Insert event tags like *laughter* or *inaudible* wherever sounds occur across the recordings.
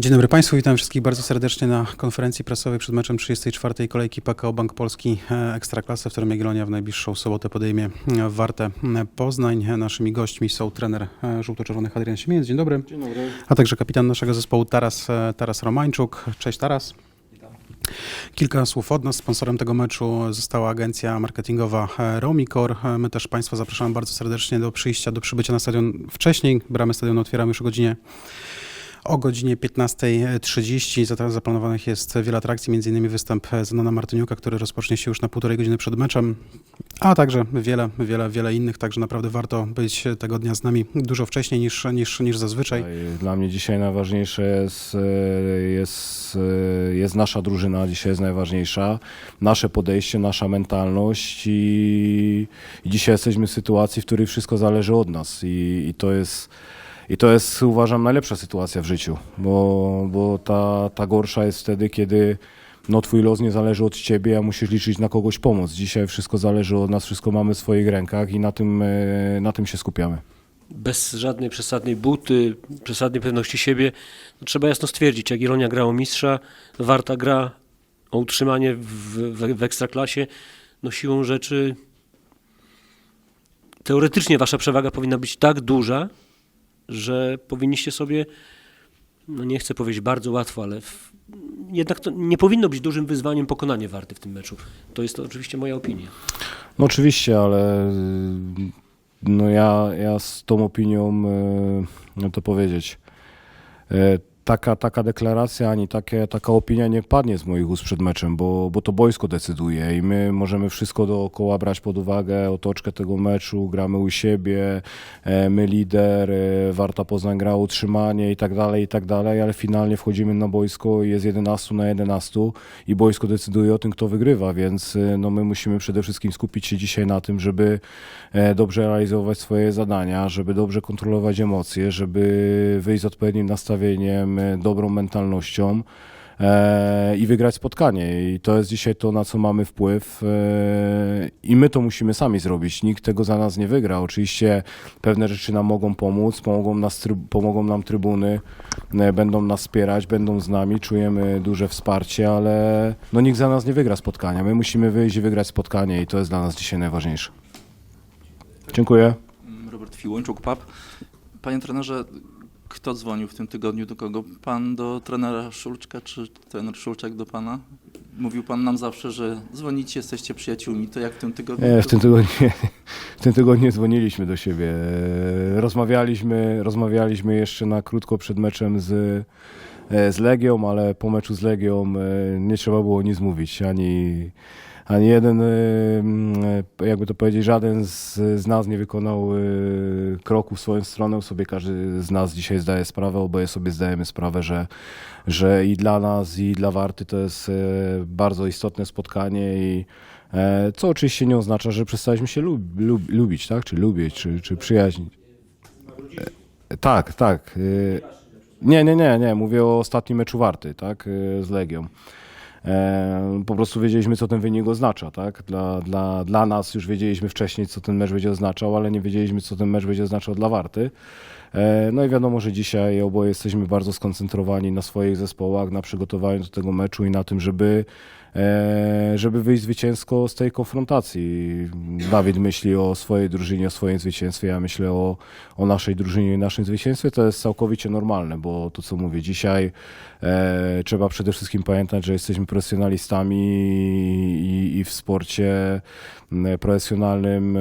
Dzień dobry Państwu, witam wszystkich bardzo serdecznie na konferencji prasowej przed meczem 34. kolejki PKO Bank Polski e, Ekstraklasy, w którym Jagiellonia w najbliższą sobotę podejmie e, Wartę e, Poznań. Naszymi gośćmi są trener żółto-czerwonych Adrian Siemiec, dzień dobry, Dzień dobry. a także kapitan naszego zespołu Taras, Taras Romańczuk. Cześć Taras. Kilka słów od nas. Sponsorem tego meczu została agencja marketingowa Romicor. My też Państwa zapraszamy bardzo serdecznie do przyjścia, do przybycia na stadion wcześniej. Bramy stadionu otwieramy już o godzinie o godzinie 15.30 Za- zaplanowanych jest wiele atrakcji, m.in. występ Zenona Martyniuka, który rozpocznie się już na półtorej godziny przed meczem, a także wiele, wiele, wiele innych, także naprawdę warto być tego dnia z nami dużo wcześniej niż, niż, niż zazwyczaj. Dla mnie dzisiaj najważniejsze jest, jest, jest nasza drużyna, dzisiaj jest najważniejsza. Nasze podejście, nasza mentalność i, i dzisiaj jesteśmy w sytuacji, w której wszystko zależy od nas i, i to jest... I to jest, uważam, najlepsza sytuacja w życiu, bo, bo ta, ta gorsza jest wtedy, kiedy no, twój los nie zależy od ciebie, a musisz liczyć na kogoś pomoc. Dzisiaj wszystko zależy od nas, wszystko mamy w swoich rękach i na tym, e, na tym się skupiamy. bez żadnej przesadnej buty, przesadnej pewności siebie, no trzeba jasno stwierdzić, Jagiellonia gra o mistrza, Warta gra o utrzymanie w, w, w ekstraklasie, no siłą rzeczy teoretycznie wasza przewaga powinna być tak duża, że powinniście sobie, no nie chcę powiedzieć bardzo łatwo, ale w, jednak to nie powinno być dużym wyzwaniem pokonanie Warty w tym meczu. To jest to oczywiście moja opinia. No oczywiście, ale y, no ja, ja z tą opinią, y, no to powiedzieć, y, taka, taka deklaracja ani takie, taka opinia nie padnie z moich ust przed meczem, bo, bo to boisko decyduje i my możemy wszystko dookoła brać pod uwagę, otoczkę tego meczu, gramy u siebie, e, my lider, e, Warta Poznań gra utrzymanie i tak dalej, i tak dalej, ale finalnie wchodzimy na boisko i jest 11 na 11 i boisko decyduje o tym, kto wygrywa, więc e, no, my musimy przede wszystkim skupić się dzisiaj na tym, żeby dobrze realizować swoje zadania, żeby dobrze kontrolować emocje, żeby wyjść z odpowiednim nastawieniem, dobrą mentalnością e, i wygrać spotkanie. I to jest dzisiaj to, na co mamy wpływ e, i my to musimy sami zrobić. Nikt tego za nas nie wygra. Oczywiście pewne rzeczy nam mogą pomóc, pomogą, nas, pomogą nam trybuny, e, będą nas wspierać, będą z nami, czujemy duże wsparcie, ale no nikt za nas nie wygra spotkania. My musimy wyjść i wygrać spotkanie i to jest dla nas dzisiaj najważniejsze. Dziękuję. Robert Fiłończuk, PAP. Panie trenerze, kto dzwonił w tym tygodniu do kogo? Pan do trenera Szulczka, czy trener Szulczak do pana? Mówił pan nam zawsze, że dzwonicie, jesteście przyjaciółmi. To jak w tym tygodniu? Nie, w tym tygodniu, w tym tygodniu dzwoniliśmy do siebie. Rozmawialiśmy, rozmawialiśmy jeszcze na krótko przed meczem z, e, z Legią, ale po meczu z Legią e, nie trzeba było nic mówić. Ani, ani jeden, e, mm, e, jakby to powiedzieć, żaden z, z nas nie wykonał e, kroku w swoją stronę. Sobie każdy z nas dzisiaj zdaje sprawę, oboje sobie zdajemy sprawę, że, że i dla nas, i dla Warty to jest e, bardzo istotne spotkanie i E, Co oczywiście nie oznacza, że przestaliśmy się lub, lub, lubić, tak? Czy lubić, czy, czy przyjaźnić. Tak, tak. Nie, nie, nie, nie. Mówię o ostatnim meczu Warty, tak? Z Legią. E, Po prostu wiedzieliśmy, co ten wynik oznacza, tak? Dla, dla, dla nas już wiedzieliśmy wcześniej, co ten mecz będzie oznaczał, ale nie wiedzieliśmy, co ten mecz będzie oznaczał dla Warty. E, No i wiadomo, że dzisiaj oboje jesteśmy bardzo skoncentrowani na swoich zespołach, na przygotowaniu do tego meczu i na tym, żeby, żeby wyjść zwycięsko z tej konfrontacji. Dawid myśli o swojej drużynie, o swoim zwycięstwie, ja myślę o, o naszej drużynie i naszym zwycięstwie. To jest całkowicie normalne, bo to, co mówię dzisiaj, e, trzeba przede wszystkim pamiętać, że jesteśmy profesjonalistami i, i w sporcie profesjonalnym e,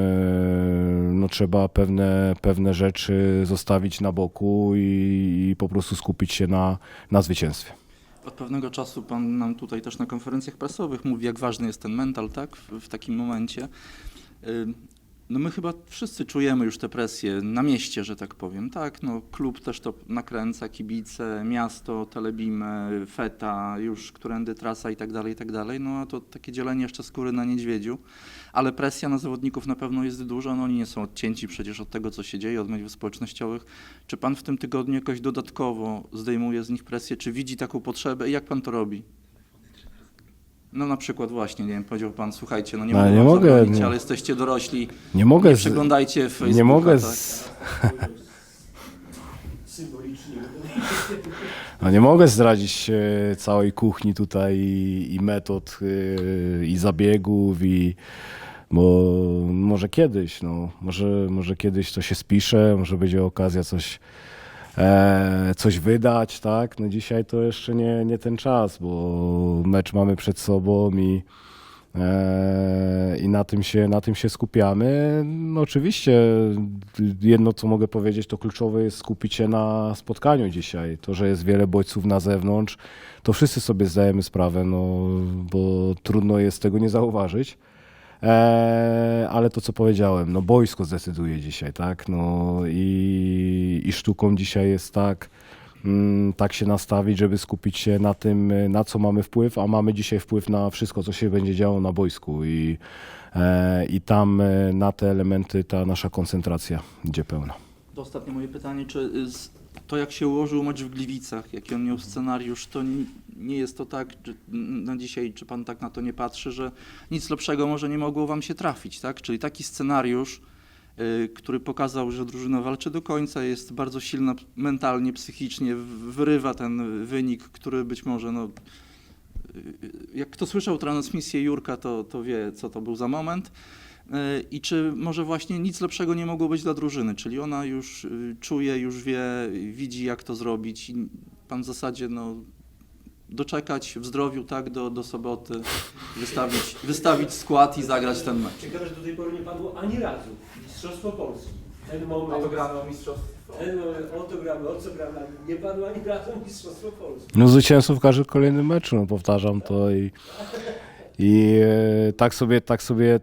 no, trzeba pewne, pewne rzeczy zostawić na boku i, i po prostu skupić się na, na zwycięstwie. Od pewnego czasu pan nam tutaj też na konferencjach prasowych mówi, jak ważny jest ten mental, tak? W, w takim momencie. No my chyba wszyscy czujemy już tę presję na mieście, że tak powiem. Tak, no klub też to nakręca, kibice, miasto, telebimy, feta, już którędy trasa i tak dalej, i tak dalej. No a to takie dzielenie jeszcze skóry na niedźwiedziu. Ale presja na zawodników na pewno jest duża, no oni nie są odcięci przecież od tego, co się dzieje, od mediów społecznościowych. Czy pan w tym tygodniu jakoś dodatkowo zdejmuje z nich presję, czy widzi taką potrzebę i jak pan to robi? No na przykład właśnie, nie wiem, powiedział pan, słuchajcie, no nie No, mogę nie mogę, zabronić, nie. ale jesteście dorośli, Nie mogę, nie z, przeglądajcie Facebooka, nie mogę tak? z, No nie mogę zdradzić e, całej kuchni tutaj i, i metod e, i zabiegów i bo może kiedyś, no, może, może kiedyś to się spisze, może będzie okazja coś, e, coś wydać, tak? No dzisiaj to jeszcze nie, nie ten czas, bo mecz mamy przed sobą i E, I na tym, się, na tym się skupiamy. No oczywiście jedno, co mogę powiedzieć, to kluczowe jest skupić się na spotkaniu dzisiaj. To, że jest wiele bodźców na zewnątrz, to wszyscy sobie zdajemy sprawę, no, bo trudno jest tego nie zauważyć. E, ale to, co powiedziałem, no boisko zdecyduje dzisiaj, tak? No i, i sztuką dzisiaj jest tak, mm, tak się nastawić, żeby skupić się na tym, na co mamy wpływ, a mamy dzisiaj wpływ na wszystko, co się będzie działo na boisku i, e, i tam e, na te elementy ta nasza koncentracja idzie pełna. To ostatnie moje pytanie, czy z- to jak się ułożył mecz w Gliwicach, jaki on miał scenariusz, to ni- nie jest to tak, czy na dzisiaj, czy pan tak na to nie patrzy, że nic lepszego może nie mogło wam się trafić, tak? Czyli taki scenariusz, y, który pokazał, że drużyna walczy do końca, jest bardzo silna mentalnie, psychicznie, wyrywa ten wynik, który być może, no, y, jak kto słyszał transmisję Jurka, to, to wie, co to był za moment. E, I czy może właśnie nic lepszego nie mogło być dla drużyny, czyli ona już y, czuje, już wie, widzi jak to zrobić i pan w zasadzie no, doczekać w zdrowiu tak do, do soboty, wystawić, wystawić skład i zagrać ten mecz. Ciekawe, że do tej pory nie padło ani razu. Mistrzostwo Polski. Ten moment, o mistrzostwo. ten moment, o to gramy, o co gramy, nie padło ani razu Mistrzostwo Polski. No zwycięzców w każdym kolejnym meczu, no powtarzam to i, *laughs* i e, tak sobie, tak sobie, e,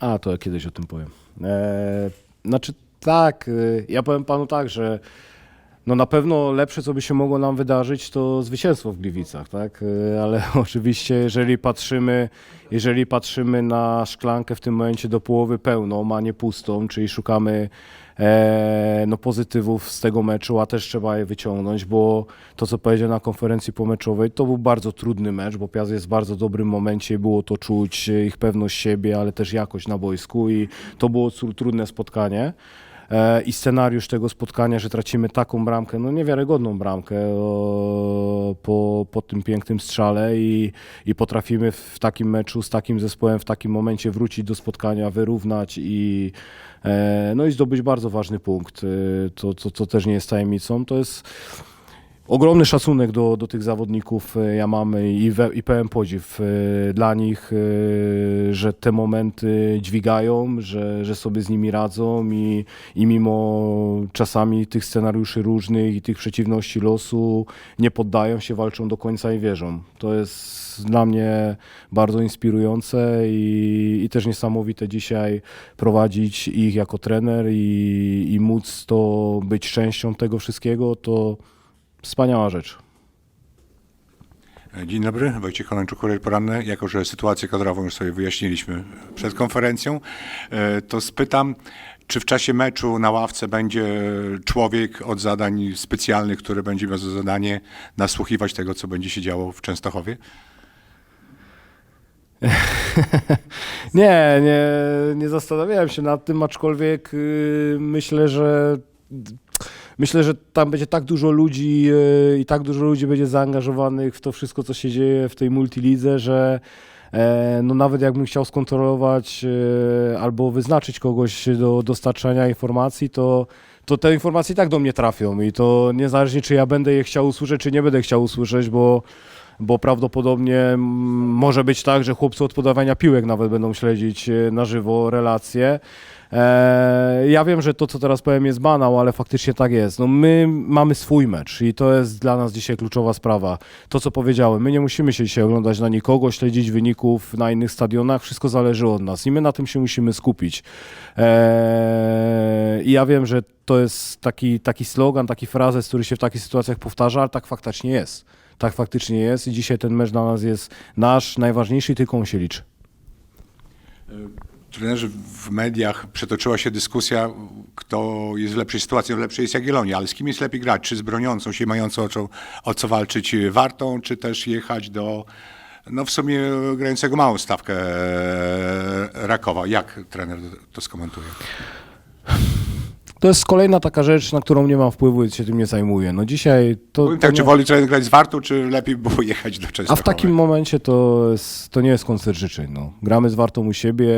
a to ja kiedyś o tym powiem. E, znaczy tak, e, ja powiem panu tak, że no na pewno lepsze, co by się mogło nam wydarzyć, to zwycięstwo w Gliwicach, tak? E, Ale *laughs* oczywiście, jeżeli patrzymy, jeżeli patrzymy na szklankę w tym momencie do połowy pełną, a nie pustą, czyli szukamy no, pozytywów z tego meczu, a też trzeba je wyciągnąć, bo to, co powiedział na konferencji pomeczowej, to był bardzo trudny mecz, bo Piast jest w bardzo dobrym momencie, było to czuć, e, ich pewność siebie, ale też jakość na boisku i to było tru- trudne spotkanie. E, I scenariusz tego spotkania, że tracimy taką bramkę, no niewiarygodną bramkę po, po tym pięknym strzale i, i potrafimy w takim meczu z takim zespołem w takim momencie wrócić do spotkania, wyrównać i, e, no i zdobyć bardzo ważny punkt, e, to, to, też nie jest tajemnicą. To jest ogromny szacunek do, do tych zawodników e, ja mam i, we, i pełen podziw e, dla nich, e, że te momenty dźwigają, że, że sobie z nimi radzą i, i mimo czasami tych scenariuszy różnych i tych przeciwności losu nie poddają się, walczą do końca i wierzą. To jest dla mnie bardzo inspirujące i, i też niesamowite dzisiaj prowadzić ich jako trener i, i móc to być częścią tego wszystkiego, to Wspaniała rzecz. Dzień dobry, Wojciech Konańczuk, Kurier Poranny. Jako, że sytuację kadrową już sobie wyjaśniliśmy przed konferencją, e, to spytam, czy w czasie meczu na ławce będzie człowiek od zadań specjalnych, który będzie miał za zadanie nasłuchiwać tego, co będzie się działo w Częstochowie? *laughs* Nie, nie, nie zastanawiałem się nad tym, aczkolwiek yy, myślę, że myślę, że tam będzie tak dużo ludzi yy, i tak dużo ludzi będzie zaangażowanych w to wszystko, co się dzieje w tej multilidze, że e, no nawet jakbym chciał skontrolować e, albo wyznaczyć kogoś do dostarczania informacji, to to te informacje i tak do mnie trafią i to niezależnie czy ja będę je chciał usłyszeć, czy nie będę chciał usłyszeć, bo bo prawdopodobnie może być tak, że chłopcy od podawania piłek nawet będą śledzić e, na żywo relacje. E, ja wiem, że to, co teraz powiem, jest banał, ale faktycznie tak jest. No, my mamy swój mecz i to jest dla nas dzisiaj kluczowa sprawa. To, co powiedziałem, my nie musimy się dzisiaj oglądać na nikogo, śledzić wyników na innych stadionach, wszystko zależy od nas i my na tym się musimy skupić. E, I ja wiem, że to jest taki, taki slogan, taki frazes, który się w takich sytuacjach powtarza, ale tak faktycznie jest. Tak faktycznie jest i dzisiaj ten mecz dla nas jest nasz, najważniejszy i tylko on się liczy. Trenerzy w mediach przetoczyła się dyskusja, kto jest w lepszej sytuacji. No lepszej jest Jagiellonia, ale z kim jest lepiej grać? Czy z broniącą się, mającą o co, o co walczyć Wartą, czy też jechać do, no w sumie grającego małą stawkę Rakowa? Jak trener to skomentuje? To jest kolejna taka rzecz, na którą nie mam wpływu i się tym nie zajmuję. No dzisiaj to... Powiem to tak, czy nie- woli trener grać z Wartą, czy lepiej było jechać do A Częstochowy? w takim momencie to, jest, to nie jest koncert życzeń. No. Gramy z Wartą u siebie,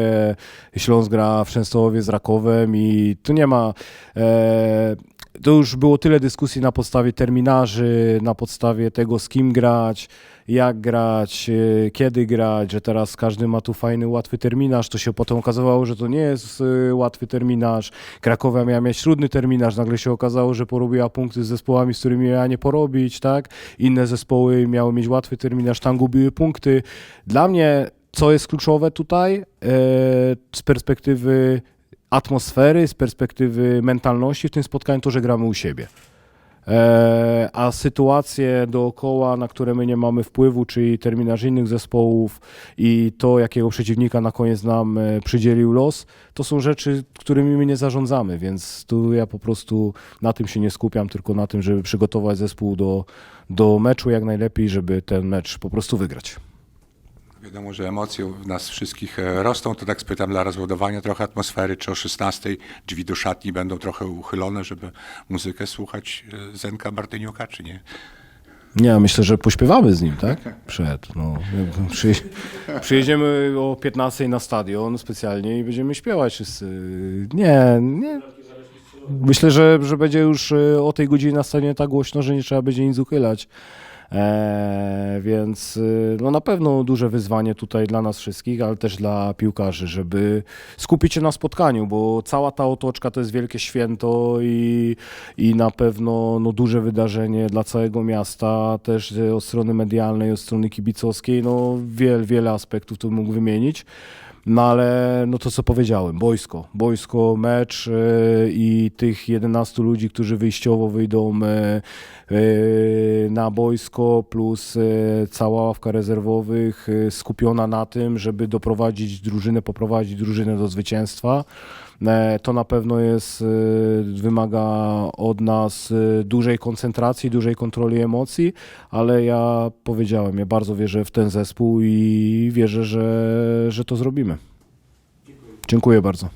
Śląsk gra w Częstochowie z Rakowem i tu nie ma... E, to już było tyle dyskusji na podstawie terminarzy, na podstawie tego z kim grać, jak grać, e, kiedy grać, że teraz każdy ma tu fajny, łatwy terminarz. To się potem okazywało, że to nie jest e, łatwy terminarz. Krakowia miała mieć trudny terminarz, nagle się okazało, że porobiła punkty z zespołami, z którymi miała nie porobić, tak? Inne zespoły miały mieć łatwy terminarz, tam gubiły punkty. Dla mnie, co jest kluczowe tutaj, e, z perspektywy atmosfery, z perspektywy mentalności w tym spotkaniu, to, że gramy u siebie. E, a sytuacje dookoła, na które my nie mamy wpływu, czyli terminarz innych zespołów i to, jakiego przeciwnika na koniec nam e, przydzielił los, to są rzeczy, którymi my nie zarządzamy, więc tu ja po prostu na tym się nie skupiam, tylko na tym, żeby przygotować zespół do, do meczu jak najlepiej, żeby ten mecz po prostu wygrać. Wiadomo, że emocje w nas wszystkich e, rosną, to tak spytam dla rozładowania trochę atmosfery, czy o 16 drzwi do szatni będą trochę uchylone, żeby muzykę słuchać e, Zenka Bartyniuka, czy nie? Nie, myślę, że pośpiewamy z nim, tak? Przed. No. Przy, przyjedziemy o 15 na stadion specjalnie i będziemy śpiewać wszyscy. Nie, nie. Myślę, że, że będzie już e, o tej godzinie na stadionie tak głośno, że nie trzeba będzie nic uchylać. E, więc e, no na pewno duże wyzwanie tutaj dla nas wszystkich, ale też dla piłkarzy, żeby skupić się na spotkaniu, bo cała ta otoczka to jest wielkie święto i, i na pewno no, duże wydarzenie dla całego miasta, też od strony medialnej, od strony kibicowskiej, no wiele, wiele aspektów tu mógł wymienić. No ale no to co powiedziałem, boisko, boisko, mecz e, i tych 11 ludzi, którzy wyjściowo wyjdą e, na boisko, plus e, cała ławka rezerwowych e, skupiona na tym, żeby doprowadzić drużynę, poprowadzić drużynę do zwycięstwa. To na pewno jest, wymaga od nas dużej koncentracji, dużej kontroli emocji, ale ja powiedziałem, ja bardzo wierzę w ten zespół i wierzę, że, że to zrobimy. Dziękuję bardzo.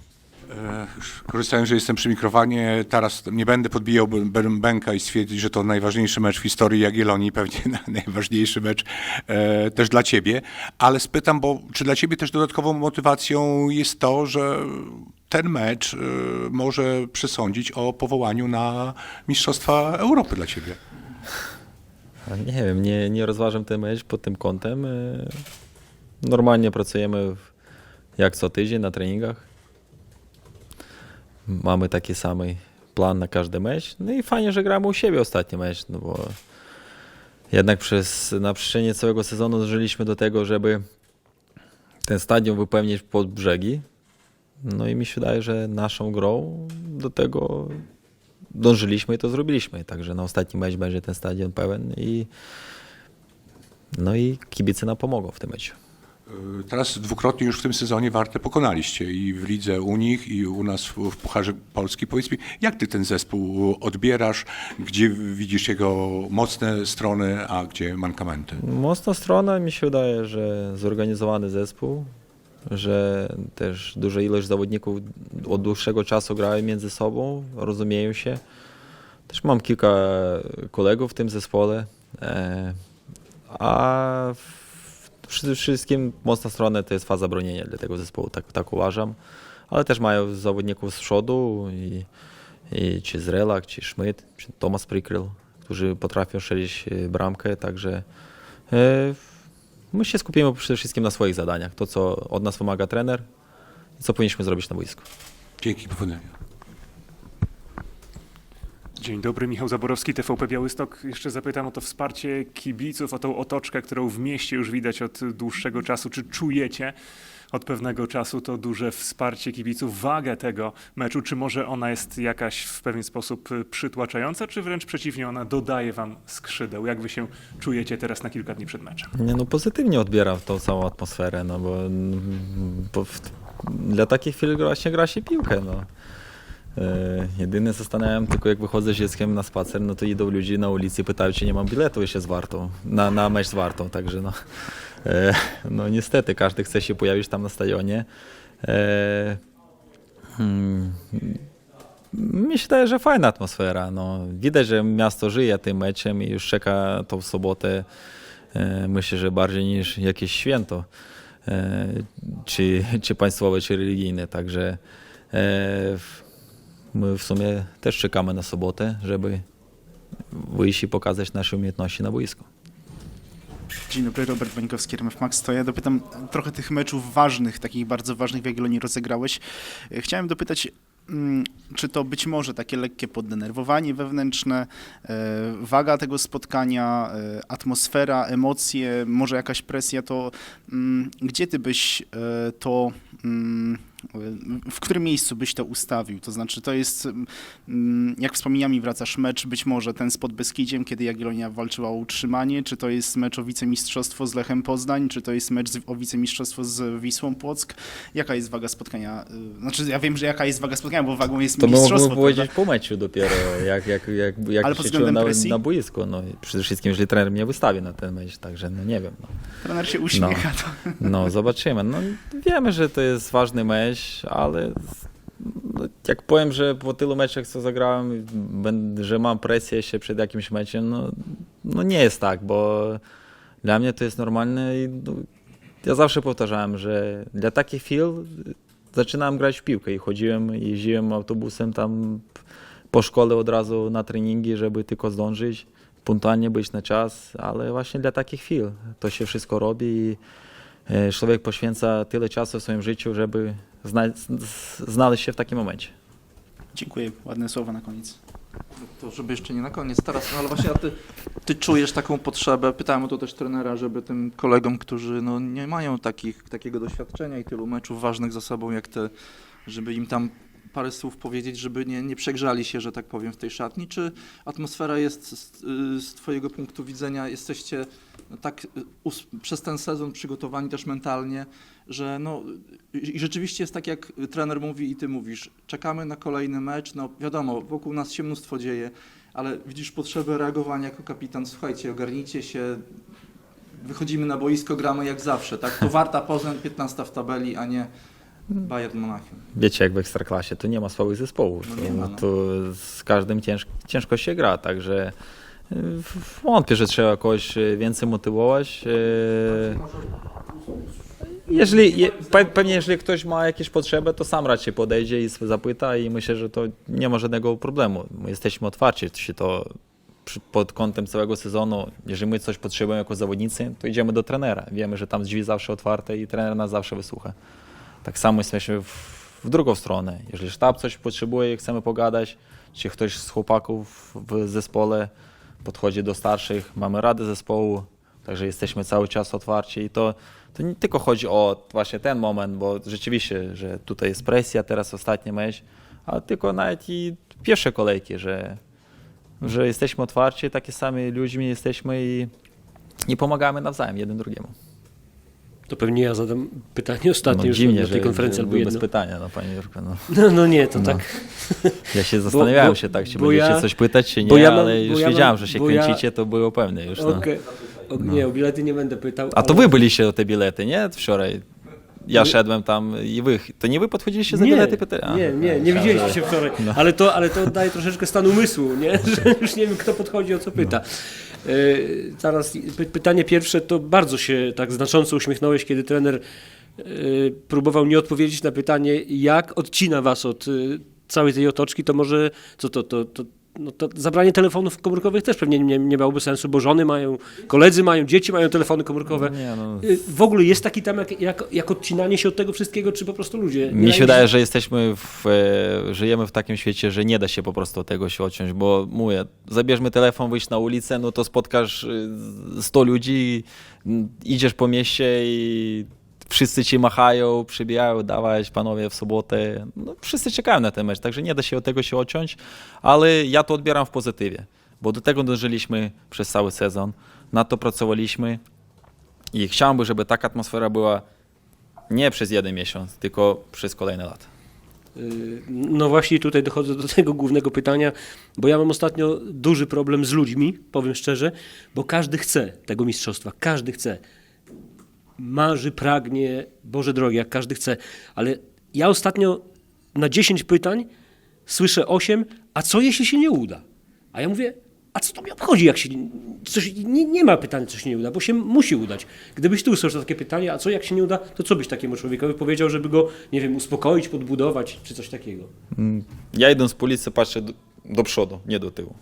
E, Korzystając, że jestem przy mikrofonie, teraz nie będę podbijał b- b- bęka i stwierdzić, że to najważniejszy mecz w historii Jagiellonii, pewnie *laughs* na- najważniejszy mecz e, też dla ciebie, ale spytam, bo czy dla ciebie też dodatkową motywacją jest to, że ten mecz e, może przesądzić o powołaniu na Mistrzostwa Europy dla ciebie? Nie wiem, nie, nie rozważam ten mecz pod tym kątem. E, Normalnie pracujemy w- jak co tydzień na treningach. Mamy taki sam plan na każdy mecz. No i fajnie, że gramy u siebie ostatni mecz, no bo jednak przez, na przestrzeni całego sezonu dążyliśmy do tego, żeby ten stadion wypełnić pod brzegi. No i mi się wydaje, że naszą grą do tego dążyliśmy i to zrobiliśmy. Także na ostatni mecz będzie ten stadion pełen i no i kibice nam pomogą w tym meczu. E, Teraz dwukrotnie już w tym sezonie Wartę pokonaliście i w lidze u nich i u nas w, Pucharze Polski. Powiedz mi, jak ty ten zespół odbierasz? Gdzie widzisz jego mocne strony, a gdzie mankamenty? Mocna strona mi się wydaje, że zorganizowany zespół, że też duża ilość zawodników od dłuższego czasu grają między sobą, rozumieją się. Też mam kilka kolegów w tym zespole, e, a przede wszystkim mocna strona to jest faza bronienia dla tego zespołu, tak, tak uważam. Ale też mają zawodników z przodu, i, i czy Zrelak, czy Schmidt, czy Tomasz Prikryl, którzy potrafią strzelić e, bramkę, także e, my się skupimy przede wszystkim na swoich zadaniach, to co od nas wymaga trener i co powinniśmy zrobić na boisku. Dzięki, powodzenia. Dzień dobry, Michał Zaborowski, TVP Białystok. Jeszcze zapytam o to wsparcie kibiców, o tą otoczkę, którą w mieście już widać od dłuższego czasu. Czy czujecie od pewnego czasu to duże wsparcie kibiców, wagę tego meczu? Czy może ona jest jakaś w pewien sposób przytłaczająca, czy wręcz przeciwnie, ona dodaje wam skrzydeł? Jak wy się czujecie teraz na kilka dni przed meczem? Nie, no pozytywnie odbieram tą całą atmosferę, no bo, bo w, dla takich chwil właśnie gra się piłkę, no. E, jedyne zastanawiam tylko jak wychodzę z dzieckiem na spacer, no to idą ludzie na ulicy i pytają, czy nie mam biletu jeszcze z Wartą, na, na mecz z Wartą, także no, e, no niestety każdy chce się pojawić tam na stadionie. E, hmm, się wydaje, że fajna atmosfera. No, widać, że miasto żyje tym meczem i już czeka tą sobotę. Myślę, że bardziej niż jakieś święto, czy, czy państwowe, czy religijne. Także my w sumie też czekamy na sobotę, żeby wyjść i pokazać nasze umiejętności na boisku. Dzień dobry, Robert Wańkowski, RMF Max. To ja dopytam trochę tych meczów ważnych, takich bardzo ważnych w Jagiellonii rozegrałeś. Chciałem dopytać, mm, czy to być może takie lekkie poddenerwowanie wewnętrzne, e, waga tego spotkania, e, atmosfera, emocje, może jakaś presja, to mm, gdzie ty byś e, to, w którym miejscu byś to ustawił? To znaczy, to jest, mm, jak wspomnieniami wracasz, mecz być może ten spod Beskidziem, kiedy Jagiellonia walczyła o utrzymanie, czy to jest mecz o wicemistrzostwo z Lechem Poznań, czy to jest mecz z- o wicemistrzostwo z Wisłą Płock? Jaka jest waga spotkania? y, Znaczy, ja wiem, że jaka jest waga spotkania, bo wagą jest To mistrzostwo, mógłbym prawda? powiedzieć po meczu dopiero, jak, jak, jak, jak Ale się czułem na, na boisku. No, przede wszystkim, jeżeli trener mnie wystawi na ten mecz, także no nie wiem. No. Trener się uśmiecha. To... No, zobaczymy. No, wiemy, że to jest ważny mecz, ale no, jak powiem, że po tylu meczach, co zagrałem, że mam presję jeszcze przed jakimś meczem, no, no nie jest tak, bo dla mnie to jest normalne i no, ja zawsze powtarzałem, że dla takich chwil zaczynałem grać w piłkę i chodziłem, jeździłem autobusem tam po szkole od razu na treningi, żeby tylko zdążyć, punktualnie być na czas, ale właśnie dla takich chwil to się wszystko robi i człowiek poświęca tyle czasu w swoim życiu, żeby zna znaleźć się w takim momencie. Dziękuję, ładne słowa na koniec. To żeby jeszcze nie na koniec teraz, no ale właśnie a ty, ty czujesz taką potrzebę, pytałem o to też trenera, żeby tym kolegom, którzy no, nie mają takich, takiego doświadczenia i tylu meczów ważnych za sobą jak ty, żeby im tam parę słów powiedzieć, żeby nie, nie przegrzali się, że tak powiem, w tej szatni, czy atmosfera jest z, z twojego punktu widzenia, jesteście no, tak y, przez ten sezon przygotowani też mentalnie, że no i rzeczywiście jest tak, jak trener mówi i ty mówisz, czekamy na kolejny mecz, no wiadomo, wokół nas się mnóstwo dzieje, ale widzisz potrzebę reagowania jako kapitan, słuchajcie, ogarnijcie się, wychodzimy na boisko, gramy jak zawsze, tak? To Warta Poznań 15 w tabeli, a nie Bayern Monachium. Wiecie, jak w Ekstraklasie, to nie ma słabych zespołów. No nie ma, no. To z każdym cięż, ciężko się gra, także e, wątpię, że trzeba kogoś e, więcej motywować. e, Jeżeli, je, pe- pewnie jeżeli ktoś ma jakieś potrzeby, to sam raczej podejdzie i zapyta i myślę, że to nie ma żadnego problemu. My jesteśmy otwarci, to przy- pod kątem całego sezonu, jeżeli my coś potrzebujemy jako zawodnicy, to idziemy do trenera. Wiemy, że tam drzwi zawsze otwarte i trener nas zawsze wysłucha. Tak samo jesteśmy w, w drugą stronę. Jeżeli sztab coś potrzebuje i chcemy pogadać, czy ktoś z chłopaków w zespole podchodzi do starszych, mamy radę zespołu, także jesteśmy cały czas otwarci i to, to nie tylko chodzi o właśnie ten moment, bo rzeczywiście, że tutaj jest presja, teraz ostatni mecz, ale tylko nawet i pierwsze kolejki, że, że jesteśmy otwarci, takie sami ludźmi jesteśmy i, i pomagamy nawzajem jeden drugiemu. To pewnie ja zadam pytanie ostatnie no, już dziwnie, na że, tej konferencji że albo jedno. bez pytania, no panie Jurko, no. No, no nie, to No. tak. Ja się zastanawiałem bo- się tak, czy będziecie ja- coś pytać, czy nie, ja mam- ale już ja mam- wiedziałem, że się kręcicie, to było pewne już. No. Okej. O, Nie, o bilety nie będę pytał. A to ale- wy byliście o te bilety, nie? Wczoraj. Ja szedłem tam i wy. To nie wy podchodziliście za nie, bilety? Pyta... A, nie, nie, nie widzieliście się wczoraj, ale, to, ale to oddaje troszeczkę stan umysłu, nie? *laughs* że już nie wiem, kto podchodzi, o co pyta. Yy, Zaraz py- pytanie pierwsze, to bardzo się tak znacząco uśmiechnąłeś, kiedy trener yy, próbował nie odpowiedzieć na pytanie, jak odcina was od yy, całej tej otoczki, to może co to, to, to, no to zabranie telefonów komórkowych też pewnie nie, nie miałoby sensu, bo żony mają, koledzy mają, dzieci mają telefony komórkowe. Nie, no. Yy, W ogóle jest taki temat jak, jak, jak odcinanie się od tego wszystkiego, czy po prostu ludzie? Mi się wydaje, że jesteśmy w, e, żyjemy w takim świecie, że nie da się po prostu od tego się odciąć, bo mówię, zabierzmy telefon, wyjść na ulicę, no to spotkasz e, 100 ludzi, m, idziesz po mieście i wszyscy ci machają, przybijają, dawać panowie w sobotę. No, wszyscy czekają na ten mecz, także nie da się od tego się odciąć, ale ja to odbieram w pozytywie, bo do tego dążyliśmy przez cały sezon, na to pracowaliśmy i chciałbym, żeby taka atmosfera była nie przez jeden miesiąc, tylko przez kolejne lata. Yy, No właśnie tutaj dochodzę do tego głównego pytania, bo ja mam ostatnio duży problem z ludźmi, powiem szczerze, bo każdy chce tego mistrzostwa, każdy chce. Marzy, pragnie, Boże drogi, jak każdy chce, ale ja ostatnio na 10 pytań słyszę 8, a co jeśli się nie uda? A ja mówię, a co to mnie obchodzi, jak się coś, nie, nie ma pytania, co się nie uda, bo się musi udać. Gdybyś ty usłyszał takie pytanie, a co jak się nie uda, to co byś takiemu człowiekowi powiedział, żeby go, nie wiem, uspokoić, podbudować, czy coś takiego? Ja idąc po ulicy patrzę do, do przodu, nie do tyłu.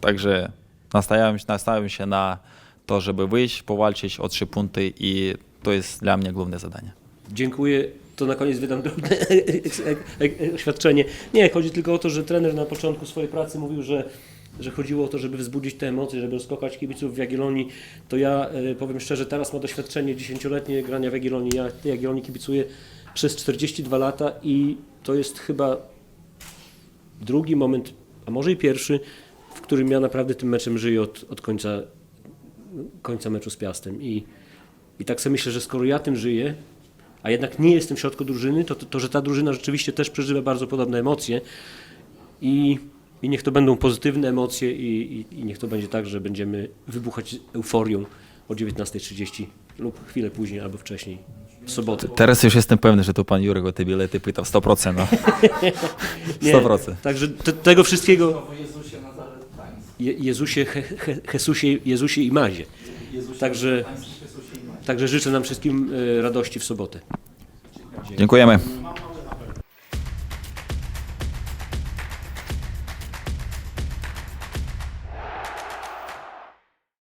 Także nastawiam, nastawiam się na to, żeby wyjść, powalczyć o trzy punkty i to jest dla mnie główne zadanie. Dziękuję. To na koniec wydam drobne *laughs* oświadczenie. Nie, chodzi tylko o to, że trener na początku swojej pracy mówił, że, że chodziło o to, żeby wzbudzić te emocje, żeby rozkopać kibiców w Jagiellonii. To ja e, powiem szczerze, teraz ma doświadczenie dziesięcioletnie grania w Jagiellonii. Ja tej Jagiellonii kibicuję przez 42 lata i to jest chyba drugi moment, a może i pierwszy, w którym ja naprawdę tym meczem żyję od, od końca, końca meczu z Piastem. I, I tak sobie myślę, że skoro ja tym żyję, a jednak nie jestem w środku drużyny, to, to, to że ta drużyna rzeczywiście też przeżywa bardzo podobne emocje i, i niech to będą pozytywne emocje i, i, i niech to będzie tak, że będziemy wybuchać euforią o 19.30 lub chwilę później albo wcześniej w sobotę. Teraz już jestem pewny, że to pan Jurek o te bilety pytał 100%. No. *laughs* 100%. Także te, tego wszystkiego Je, Jezusie, he, he, Jezusie, Jezusie i Mazie. Także, także życzę nam wszystkim e, radości w sobotę. Dziękujemy.